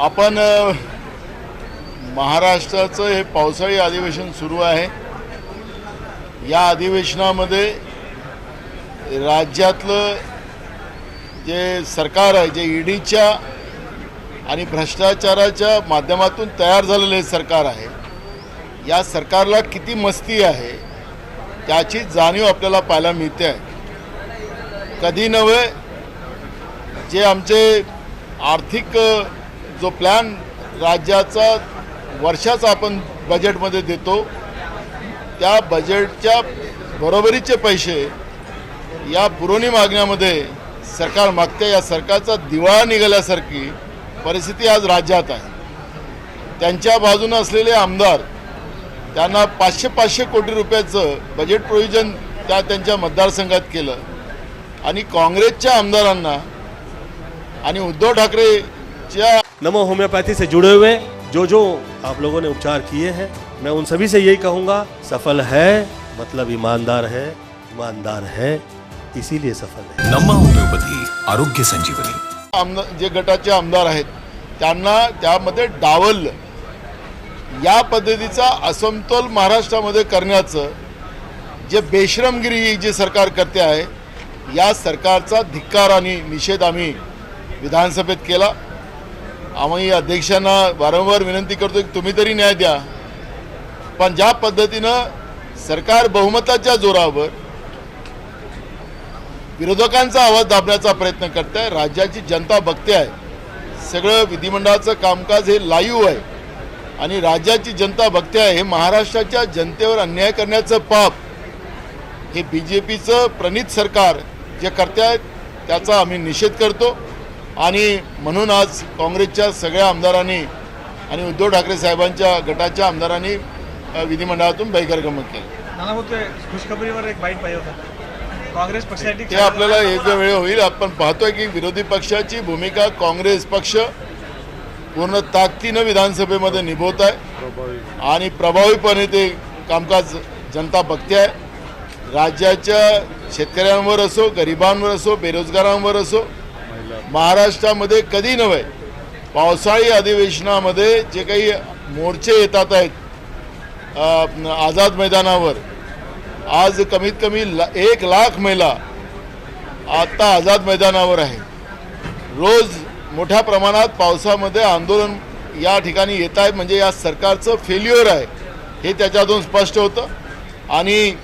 आपण महाराष्ट्राचं हे पावसाळी अधिवेशन सुरू आहे. या अधिवेशनामध्ये राज्यातलं जे सरकार आहे जे ईडीच्या आणि भ्रष्टाचाराच्या माध्यमातून तयार झालेले हे सरकार आहे या सरकारला किती मस्ती आहे त्याची जाणीव आपल्याला पाहायला मिळते आहे. कधी नव्हे जे आमचे आर्थिक जो प्लॅन राज्याचा वर्षाचा आपण बजेटमध्ये देतो त्या बजेटच्या बरोबरीचे पैसे या पुरवणी मागण्यामध्ये सरकार मागते. या सरकारचा दिवाळा निघाल्यासारखी परिस्थिती आज राज्यात आहे. त्यांच्या बाजूनं असलेले आमदार त्यांना पाचशे पाचशे कोटी रुपयाचं बजेट प्रोविजन त्या त्यांच्या मतदारसंघात केलं. आणि काँग्रेसच्या आमदारांना आणि उद्धव ठाकरेच्या नमो होम्योपैथी से जुड़े हुए जो जो आप लोगों ने उपचार किए हैं मैं उन सभी से यही कहूँगा सफल है मतलब ईमानदार है ईमानदार है इसीलिए सफल है। नमो होम्योपैथी आरोग्य संजीवनी। आमदार जे गटाचे आमदार आहेत त्यांना त्यामध्ये डावल या पद्धतीचा असमतोल महाराष्ट्रामध्ये करण्याचं जे बेश्रमगिरी जे सरकार करते आहे या सरकारचा धिक्कार आणि निषेध आम्ही विधानसभेत केला. आम्ही अध्यक्षांना वारंवार विनंती करतो की तुम्ही तरी न्याय द्या. पण ज्या पद्धतीनं सरकार बहुमताच्या जोरावर विरोधकांचा आवाज दाबण्याचा प्रयत्न करत आहे राज्याची जनता बघते आहे. सगळं विधिमंडळाचं कामकाज हे लाईव्ह आहे. आणि राज्याची जनता बघते आहे हे महाराष्ट्राच्या जनतेवर अन्याय करण्याचं पाप. हे बी जे पीचं प्रणित सरकार जे करते आहेत त्याचा आम्ही निषेध करतो. आणि म्हणून आज काँग्रेसच्या सगळ्या आमदारांनी आणि उद्धव ठाकरे साहेबांच्या गटाच्या आमदारांनी विधिमंडळातून बहिर्गमन केलं. ते खुशखबरीवर एक बाईट पाहिजे होता. काँग्रेस पक्षासाठी ते आपल्याला योग्य वेळ होईल. आपण पाहतोय की विरोधी पक्षाची भूमिका काँग्रेस पक्ष पूर्ण ताकदीनं विधानसभेमध्ये निभवत आहे. आणि प्रभावीपणे ते कामकाज जनता बघते आहे. राज्याच्या शेतकऱ्यांवर असो गरिबांवर असो बेरोजगारांवर असो महाराष्ट्रामध्ये कधी नव्हे. पावसाळी अधिवेशनामध्ये जे काही मोर्चे येतात आहेत आझाद मैदानावर आज कमीत कमी ला एक लाख महिला आता आझाद मैदानावर आहे रोज मोठ्या प्रमाणात पावसामध्ये आंदोलन या ठिकाणी येत आहे म्हणजे या सरकारचं फेल्युअर आहे हे त्याच्यातून स्पष्ट होतं. आणि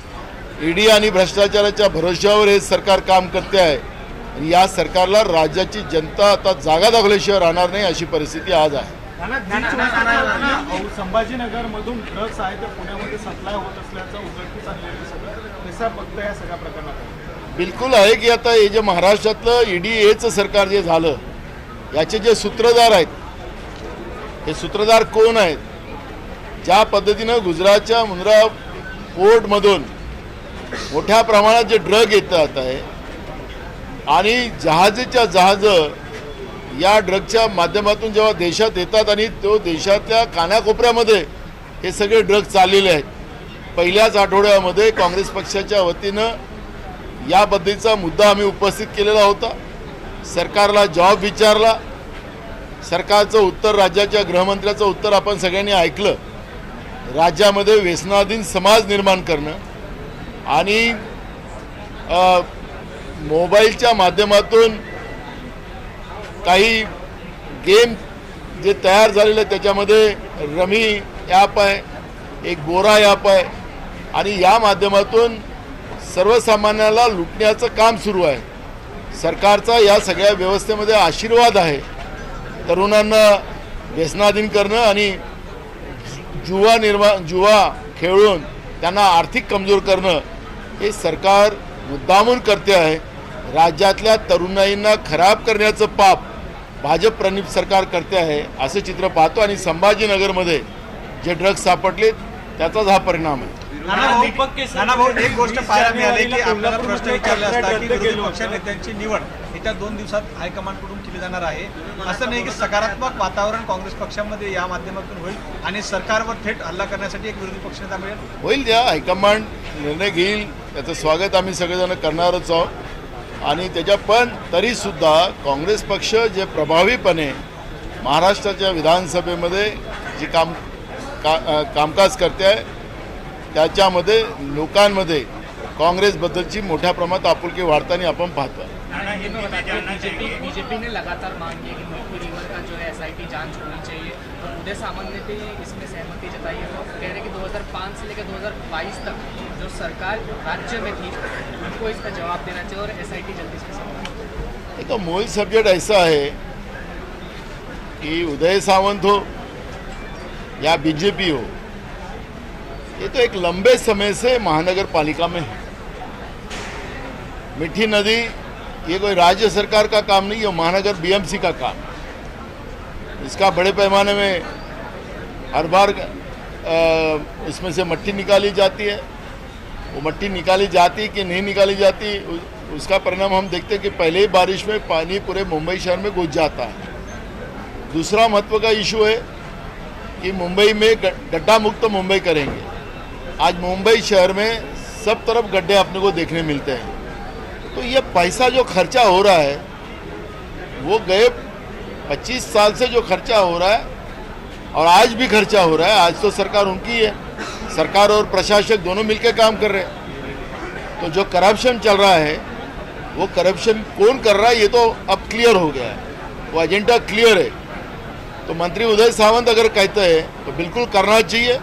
ईडी आणि भ्रष्टाचाराच्या भरोश्यावर हे सरकार काम करते आहे. आणि या सरकारला राज्याची जनता आता जागा दाखवल्याशिवाय राहणार नाही अशी परिस्थिती आज आहे. संभाजीनगर मधून ड्रग्स आहे ते पुण्यामध्ये सप्लाय होत असल्याचं उघडकीस आणलेलं सगळं. कसं बघतं या सगळ्या प्रकरणात बिलकुल आहे की आता हे जे महाराष्ट्रातलं ईडी एचं सरकार जे झालं याचे जे सूत्रधार आहेत हे सूत्रधार कोण आहेत? ज्या पद्धतीनं गुजरातच्या मुंद्रा पोर्टमधून मोठ्या प्रमाणात जे ड्रग येतात आहे आणि जहाजेच्या जहाजं या ड्रगच्या माध्यमातून जेव्हा देशात येतात आणि तो देशातल्या कानाकोपऱ्यामध्ये हे सगळे ड्रग चाललेले आहेत पहिल्याच आठवड्यामध्ये काँग्रेस पक्षाच्या वतीनं या पद्धतीचा मुद्दा आम्ही उपस्थित केलेला होता. सरकारला जॉब विचारला. सरकारचं उत्तर राज्याच्या गृहमंत्र्याचं उत्तर आपण सगळ्यांनी ऐकलं. राज्यामध्ये व्यसनाधीन समाज निर्माण करणं आणि मोबाईलच्या माध्यमातून काही गेम जे तयार झालेले त्याच्यामध्ये रमी ॲप आहे एक गोरा ॲप आहे आणि या माध्यमातून सर्वसामान्याला लुटण्याचं काम सुरू आहे. सरकारचा या सगळ्या व्यवस्थेमध्ये आशीर्वाद आहे. तरुणांना व्यसनाधीन करणं आणि जुवा निर्मा जुवा खेळून त्यांना आर्थिक कमजोर करणं हे सरकार मुद्दामून करते आहे. राज्यातल्या तरुणाईंना खराब करण्याचं पाप भाजप प्रणित सरकार करते आहे असं चित्र पाहतो आणि संभाजीनगरमध्ये जे ड्रग्ज सापडले त्याचाच हा परिणाम आहे. नाना भाऊ नाना भाऊ एक गोष्ट पाहायला मिळाली की आपल्याला प्रश्न विचारला असता की विरोधी पक्ष नेत्यांची निवड येत्या दोन दिवसात हायकमांडकडून केली जाणार आहे? असं नाही की सकारात्मक वातावरण काँग्रेस पक्षामध्ये या माध्यमातून होईल आणि सरकारवर थेट हल्ला करण्यासाठी एक विरोधी पक्षनेता मिळेल? होईल द्या हायकमांड निर्णय घेईल त्याचं स्वागत आम्ही सगळेजण करणारच आहोत. आणि त्याच्या पण तरीसुद्धा काँग्रेस पक्ष जे प्रभावीपणे महाराष्ट्राच्या विधानसभेमध्ये जी काम का कामकाज करते आहे त्याच्यामध्ये लोकांमध्ये काँग्रेसबद्दलची मोठ्या प्रमाणात आपुलकी वाढताना आपण पाहतो. आहे बीजेपी बीजेपी ने लगातार मांग की है कि नीलपुर रिवर का जो है एसआईटी जांच होनी उदय सामंत ने भी इसमें सहमति जताई है। तो कह रहे कि 2005 से लेकर 2022 तक जो सरकार राज्य में थी, उनको इसका जवाब देना चाहिए और एसआईटी जल्दी से समाप्त देखो, मूल सब्जेक्ट ऐसा है कि उदय सावंत हो या बीजेपी हो, ये तो एक लंबे समय से महानगर पालिका में है। मिठी नदी, ये कोई राज्य सरकार का काम नहीं है महानगर बीएमसी का काम है। इसका बड़े पैमाने में हर बार इसमें से मट्टी निकाली जाती है। वो मट्टी निकाली जाती कि नहीं निकाली जाती उसका परिणाम हम देखते हैं कि पहले ही बारिश में पानी पूरे मुंबई शहर में घुस जाता है। दूसरा महत्व का इशू है कि मुंबई में गड्ढा मुक्त तो मुंबई करेंगे। आज मुंबई शहर में सब तरफ़ गड्ढे अपने को देखने मिलते हैं। तो ये पैसा जो खर्चा हो रहा है, वो गए 25 साल से जो खर्चा हो रहा है, और आज भी खर्चा हो रहा है, आज तो सरकार उनकी है। सरकार और प्रशासक दोनों मिलकर काम कर रहे हैं। तो जो करप्शन चल रहा है, वो करप्शन कौन कर रहा है, ये तो अब क्लियर हो गया है। वो एजेंडा क्लियर है। तो मंत्री उदय सावंत अगर कहते हैं तो बिल्कुल करना चाहिए,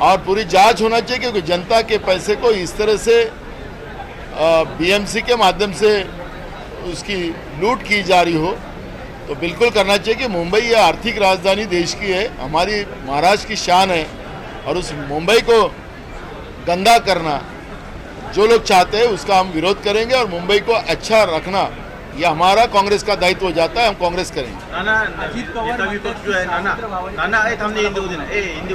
और पूरी जाँच होना चाहिए, क्योंकि जनता के पैसे को इस तरह से बीएमसी के माध्यम से उसकी लूट की जा रही हो। तो बिल्कुल करना चाहिए कि मुंबई ये आर्थिक राजधानी देश की है हमारी महाराष्ट्र की शान है और उस मुंबई को गंदा करना जो लोग चाहते हैं उसका हम विरोध करेंगे और मुंबई को अच्छा रखना ये हमारा कांग्रेस का दायित्व हो जाता है हम कांग्रेस करेंगे। नाना नेता विपक्ष जो है नाना नाना हिंदी दिन ए हिंदी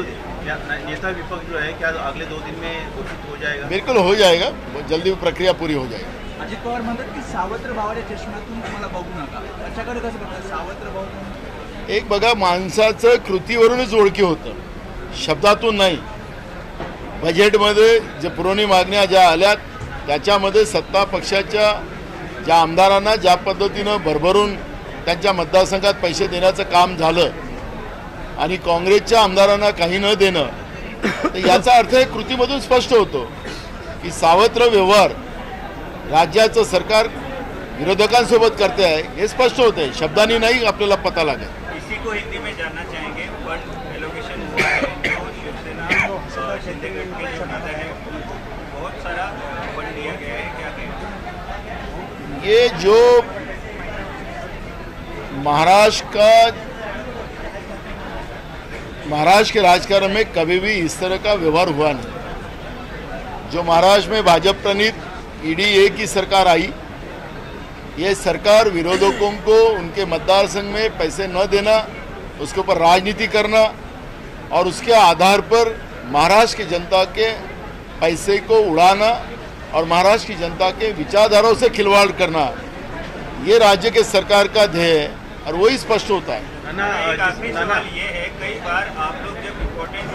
या- ना- नेता विपक्ष जो है क्या अगले दो दिन में घोषित हो जाएगा? बिल्कुल हो जाएगा बहुत जल्दी प्रक्रिया पूरी हो जाएगी। अजित पवार म्हणतात की सावत्र भावाच्या चष्म्यातून तुम्हाला बघू नका. त्याच्याकडे कसं बघतात सावत्र भाव एक बघा माणसाचं कृतीवरूनच ओळखी होतं. शब्दातून नाही. बजेटमध्ये जे पुरवणी मागण्या ज्या आल्यात त्याच्यामध्ये सत्ता पक्षाच्या ज्या आमदारांना ज्या पद्धतीनं भरभरून त्यांच्या मतदारसंघात पैसे देण्याचं काम झालं आणि काँग्रेसच्या आमदारांना काही न देणं तर याचा अर्थ हे कृतीमधून स्पष्ट होतो की सावत्र व्यवहार राज्याचं सरकार विरोधकांसोबत करते आहे हे स्पष्ट होते. शब्दांनी नाही आपल्याला पता लागेल इसी को हिंदी में जानना चाहेंगे फंड एलोकेशन हुआ है जो शिवसेना और शिंदे गट के जो नेता है बहुत सारा फंड दिया गया है क्या कहें? ये जो महाराष्ट्र का महाराष्ट्र के राजकारण में कभी भी इस तरह का व्यवहार हुआ नहीं। जो महाराष्ट्र में भाजपा प्रणीत ईडी ए की सरकार आई ये सरकार विरोधकों को उनके मतदार संघ में पैसे न देना उसके ऊपर राजनीति करना और उसके आधार पर महाराष्ट्र की जनता के पैसे को उड़ाना और महाराष्ट्र की जनता के विचारधाराओं से खिलवाड़ करना ये राज्य के सरकार का ध्येय है और वही स्पष्ट होता है। नाना एक आखिरी नाना सवाल ये है कई बार आप लोग जब इम्पोर्टेंट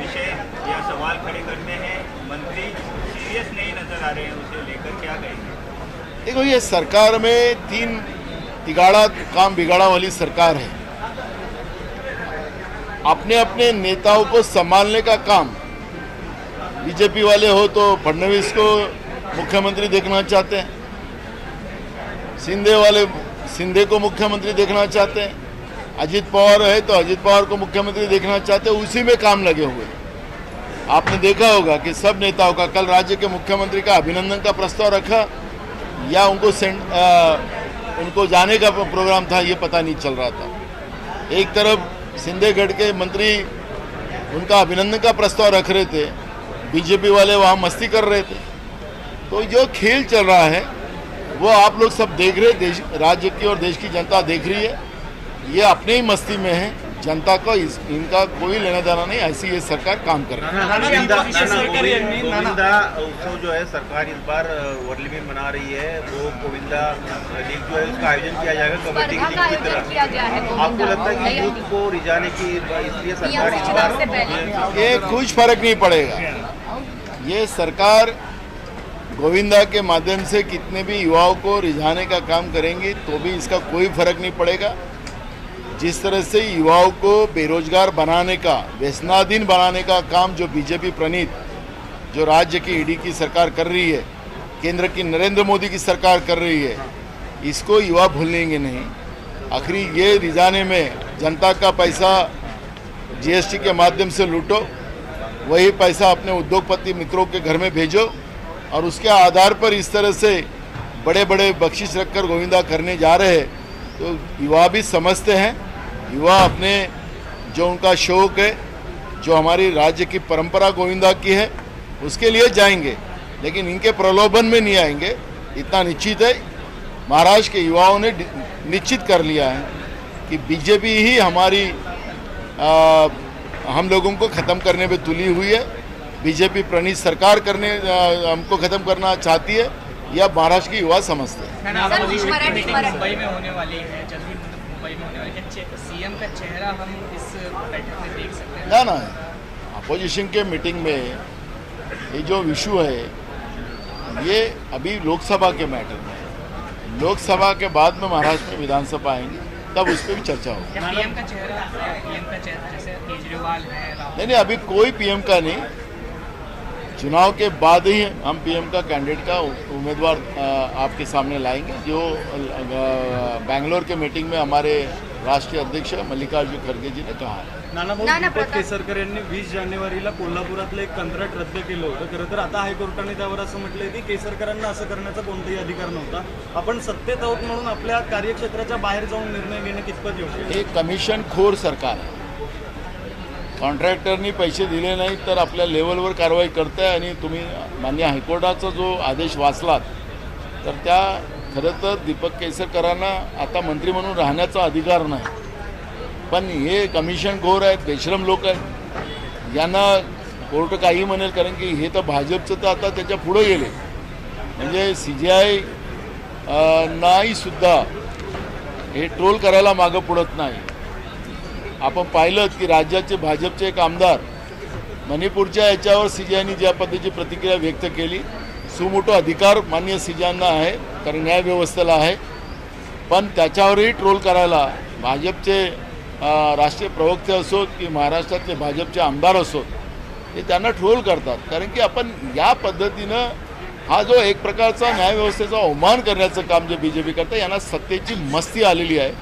विषय या सवाल खड़े करते हैं मंत्री सीरियस नहीं नज़र आ रहे हैं उसे लेकर क्या कहेंगे देखो, ये सरकार में तीन तिगाड़ा काम बिगाड़ा वाली सरकार है। अपने अपने नेताओं को संभालने का काम, बीजेपी वाले हो तो फडणवीस को मुख्यमंत्री देखना चाहते हैं। सिंधे वाले, सिंधे को मुख्यमंत्री देखना चाहते हैं। अजित पवार है तो अजित पवार को मुख्यमंत्री देखना चाहते हैं। उसी में काम लगे हुए आपने देखा होगा कि सब नेताओं का, कल राज्य के मुख्यमंत्री का अभिनंदन का प्रस्ताव रखा। या उनको सेंड अ, उनको जाने का प्रोग्राम था ये पता नहीं चल रहा था। एक तरफ़ सिंधेगढ़ के मंत्री उनका अभिनंदन का प्रस्ताव रख रहे थे बीजेपी वाले वहाँ मस्ती कर रहे थे। तो जो खेल चल रहा है वो आप लोग सब देख रहे देश राज्य की और देश की जनता देख रही है। ये अपने ही मस्ती में है। जनता का इस, इनका कोई लेना देना नहीं ऐसी ये सरकार काम कर रही है। गोविंदा उत्सव जो है सरकार इस बार वर्ली में मना रही है। वो गोविंदा लीग जो है उसका आयोजन किया जाएगा कबड्डी की है तरह। आपको लगता है कि यूथ को रिझाने की इसलिए सरकार इस बार ये कुछ फ़र्क नहीं पड़ेगा। ये सरकार गोविंदा के माध्यम से कितने भी युवाओं को रिझाने का काम करेंगी तो भी इसका कोई फ़र्क नहीं पड़ेगा। जिस तरह से युवाओं को बेरोजगार बनाने का, व्यसनाधीन बनाने का काम जो बीजेपी प्रणीत, जो राज्य की ईडी की सरकार कर रही है, केंद्र की नरेंद्र मोदी की सरकार कर रही है, इसको युवा भूलेंगे नहीं। आखिरी ये रिजाने में जनता का पैसा जीएसटी के माध्यम से लूटो, वही पैसा अपने उद्योगपति मित्रों के घर में भेजो और उसके आधार पर इस तरह से बड़े बड़े बख्शिश रखकर गोविंदा करने जा रहे हैं। तो युवा भी समझते हैं युवा अपने जो उनका शौक है जो हमारी राज्य की परंपरा गोविंदा की है उसके लिए जाएँगे। लेकिन इनके प्रलोभन में नहीं आएँगे। इतना निश्चित है महाराष्ट्र के युवाओं ने निश्चित कर लिया है कि बीजेपी ही हमारी आ, हम लोगों को ख़त्म करने पे तुली हुई है। बीजेपी प्रणीत सरकार करने आ, हमको ख़त्म करना चाहती है या महाराष्ट्र के युवा समझते हैं। सीएम का चेहरा हम इस बैठक में देख सकते हैं। ना ना। अपोजिशन के मीटिंग में ये जो इशू है ये अभी लोकसभा के मैटर में लोकसभा के बाद में महाराष्ट्र में विधानसभा आएँगे तब उस पर भी चर्चा होगी। पीएम का चेहरा पीएम का चेहरा जैसे केजरीवाल है नहीं नहीं अभी कोई पीएम का नहीं। चुनाव के बाद ही हम पीएम का कैंडिडेट का उम्मीदवार आपके सामने लाएँगे जो बैंगलोर के मीटिंग में हमारे राष्ट्रीय अध्यक्ष मल्लिकार्जुन खड़गे जी ने कहा है। नानाभाऊ नाना केसरकर यांनी वीस जानेवारीला कोल्हापुरातलं एक कंत्राट रद्द केलं होतं. खरं तर आता हायकोर्टाने त्यावर असं म्हटलंय की केसरकरांना असं करण्याचा कोणताही अधिकार नव्हता. आपण सत्तेत आहोत म्हणून आपल्या कार्यक्षेत्राच्या बाहेर जाऊन निर्णय घेणं कितपत योग्य आहे? हे कमिशन खोर सरकार आहे. कॉन्ट्रॅक्टरनी पैसे दिले नाही तर आपल्या लेवलवर कारवाई करताय आणि तुम्ही मान्य हायकोर्टाचा जो आदेश वाचलात तर त्या खरं तर दीपक केसरकरांना आता मंत्री म्हणून राहण्याचा अधिकार नाही. पण हे कमिशन घोर आहेत बेश्रम लोक आहेत. यांना कोर्ट काही म्हणेल कारण की हे तर भाजपचं तर आता त्याच्या पुढं गेले. म्हणजे सी जी आय नाहीसुद्धा हे ट्रोल करायला मागं पुढत नाही. आपण पाहिलं की राज्याचे भाजपचे एक आमदार मणिपूरच्या याच्यावर सीजीआयनी ज्या पद्धतीची प्रतिक्रिया व्यक्त केली सुमोठो अधिकार मान्य सीजांना आहे. कारण न्यायव्यवस्थेला आहे. पण त्याच्यावरही ट्रोल करायला भाजपचे राष्ट्रीय प्रवक्ते असोत की महाराष्ट्रातले भाजपचे आमदार असोत ते त्यांना ट्रोल करतात. कारण की आपण या पद्धतीनं हा जो एक प्रकारचा न्यायव्यवस्थेचा अवमान करण्याचं काम जे बी जे पी करतं यांना सत्तेची मस्ती आलेली आहे.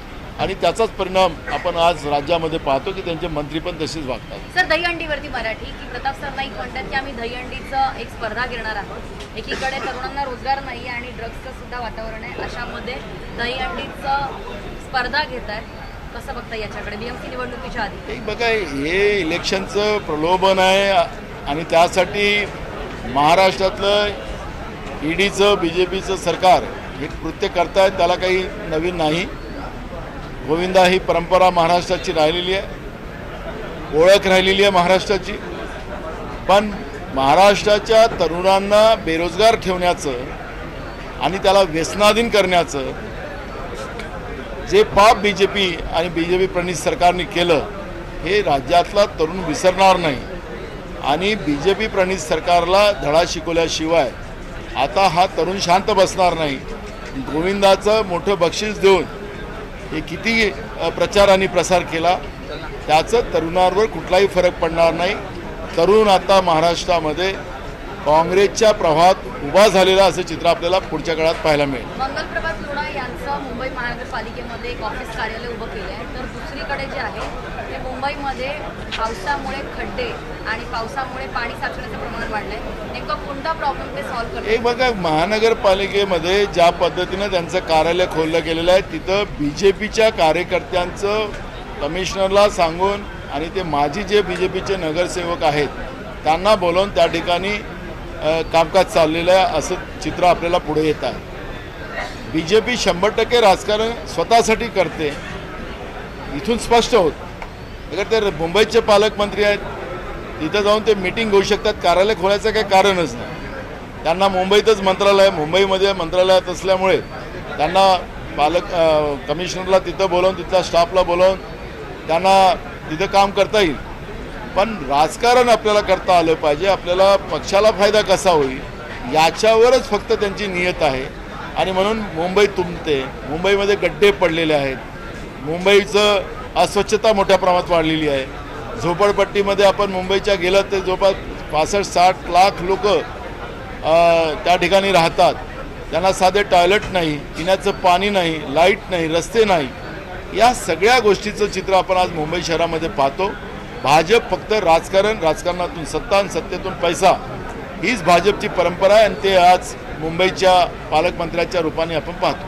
आणि त्याचाच परिणाम आपण आज राज्यामध्ये पाहतो की त्यांचे मंत्री पण तसेच वागतात. सर दहीहंडीवरती मराठी की प्रताप सर नाईक म्हणतात की आम्ही दहीहंडीचं एक स्पर्धा घेणार आहोत. एकीकडे तरुणांना रोजगार नाही आणि ड्रग्सचं सुद्धा वातावरण आहे अशामध्ये दहीहंडीचं स्पर्धा घेत आहेत. कसं बघता याच्याकडे? बीएमसी निवडणुकीच्या आधी. एक बघा हे इलेक्शनचं प्रलोभन आहे आणि त्यासाठी महाराष्ट्रातलं ईडीचं बी जे पीचं सरकार हे कृत्य करतायत त्याला काही नवीन नाही. गोविंदा ही परंपरा महाराष्ट्राची राहिलेली आहे. ओळख राहिलेली आहे महाराष्ट्राची. पण महाराष्ट्राच्या तरुणांना बेरोजगार ठेवण्याचं आणि त्याला व्यसनाधीन करण्याचं जे पाप बी जे पी आणि बी जे पी प्रणित सरकारने केलं हे राज्यातला तरुण विसरणार नाही. आणि बी जे पी प्रणित सरकारला धडा शिकवल्याशिवाय आता हा तरुण शांत बसणार नाही. गोविंदाचं मोठं बक्षीस देऊन हे किती प्रचार आणि प्रसार केला त्याचं तरुणांवर कुठलाही फरक पडणार नाही. तरुण आता महाराष्ट्रामध्ये काँग्रेसच्या प्रभावात उभा झालेला असं चित्र आपल्याला पुढच्या काळात पाहायला मिळेल. मंगलप्रभात लोढा यांचं मुंबई महानगरपालिकेमध्ये एक ऑफिस कार्यालय उभं केलं आहे तर दुसरीकडे जे आहे मुंबईमध्ये पावसामुळे खड्डे आणि पावसामुळे पाणी साचण्याचं प्रमाण वाढलंय. नेमकं कोणता प्रॉब्लेम ते सॉल्व्ह करते एक बघा महानगरपालिकेमध्ये ज्या पद्धतीनं त्यांचं कार्यालय खोललं गेलेलं आहे तिथं बी जे पीच्या कार्यकर्त्यांचं कमिशनरला सांगून आणि ते माजी जे बी जे पीचे नगरसेवक आहेत त्यांना बोलवून त्या ठिकाणी कामकाज चाललेलं आहे असं चित्र आपल्याला पुढे येत आहे. बी जे पी शंभर टक्के राजकारण स्वतःसाठी करते इथून स्पष्ट होत. अगर ते मुंबईचे पालकमंत्री आहेत तिथं जाऊन ते मिटिंग घेऊ शकतात. कार्यालय खोलायचं काही कारणच नाही. त्यांना मुंबईतच मंत्रालय मुंबईमध्ये मंत्रालयात असल्यामुळे त्यांना पालक कमिशनरला तिथं बोलावून तिथल्या स्टाफला बोलावून त्यांना तिथं काम करता येईल. पण राजकारण आपल्याला करता आलं पाहिजे. आपल्याला पक्षाला फायदा कसा होईल याच्यावरच फक्त त्यांची नियत आहे. आणि म्हणून मुंबई तुंबते. मुंबईमध्ये गड्डे पडलेले आहेत. मुंबईचं अस्वच्छता मोठ्या प्रमाणात वाढलेली आहे. झोपडपट्टीमध्ये आपण मुंबईच्या गेलं तर जवळपास पासष्ट साठ लाख लोक त्या ठिकाणी राहतात. त्यांना साधे टॉयलेट नाही पिण्याचं पाणी नाही लाइट नाही रस्ते नाही. या सगळ्या गोष्टीचं चित्र आपण आज मुंबई शहरामध्ये पाहतो. भाजप फक्त राजकारण राजकारणातून सत्ता आणि सत्तेतून पैसा हीच भाजपची परंपरा आहे आणि ते आज मुंबईच्या पालकमंत्र्याच्या रूपाने आपण पाहतो.